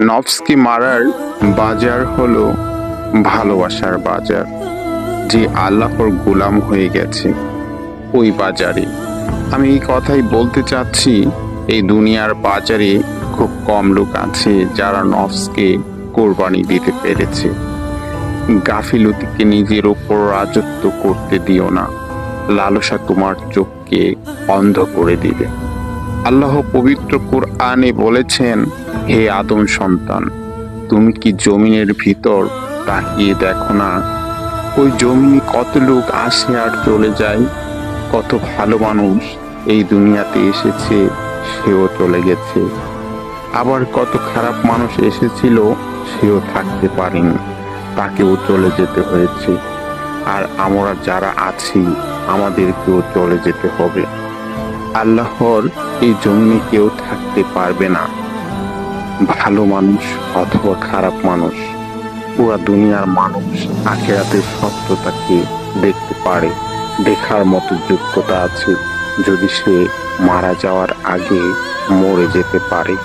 নফসকে মারার বাজার হলো ভালোবাসার বাজার, যে আল্লাহর গোলাম হয়ে গেছে ওই বাজারে। আমি এই কথাই বলতে চাচ্ছি, এই দুনিয়ার বাজারে খুব কম লোক আছে যারা নফসকে কোরবানি দিতে পেরেছে। গাফিলতিকে নিজের ওপর রাজত্ব করতে দিও না, লালসা তোমার চোখকে অন্ধ করে দিবে। আল্লাহ পবিত্র কোরআনে বলেছেন, হে আদম সন্তান, তুমি কি জমিনের ভিতর তাকিয়ে দেখো না? ওই জমিনে কত লোক আসে আর চলে যায়? কত ভালো মানুষ এই দুনিয়াতে এসেছে, সেও চলে গেছে। আবার কত খারাপ মানুষ এসেছিল, সেও থাকতে পারেনি। তাকেও চলে যেতে হয়েছে। আর আমরা যারা আছি, আমাদেরকেও চলে যেতে হবে। আল্লাহর এই জমিনে কেউ থাকতে পারবে না। ভালো মানুষ অথবা খারাপ মানুষ, পুরা দুনিয়ার মানুষ আখেরাতের সত্যতাকে দেখতে পারে। দেখার মতো যোগ্যতা আছে যদি সে মারা যাওয়ার আগে মরে যেতে পারে।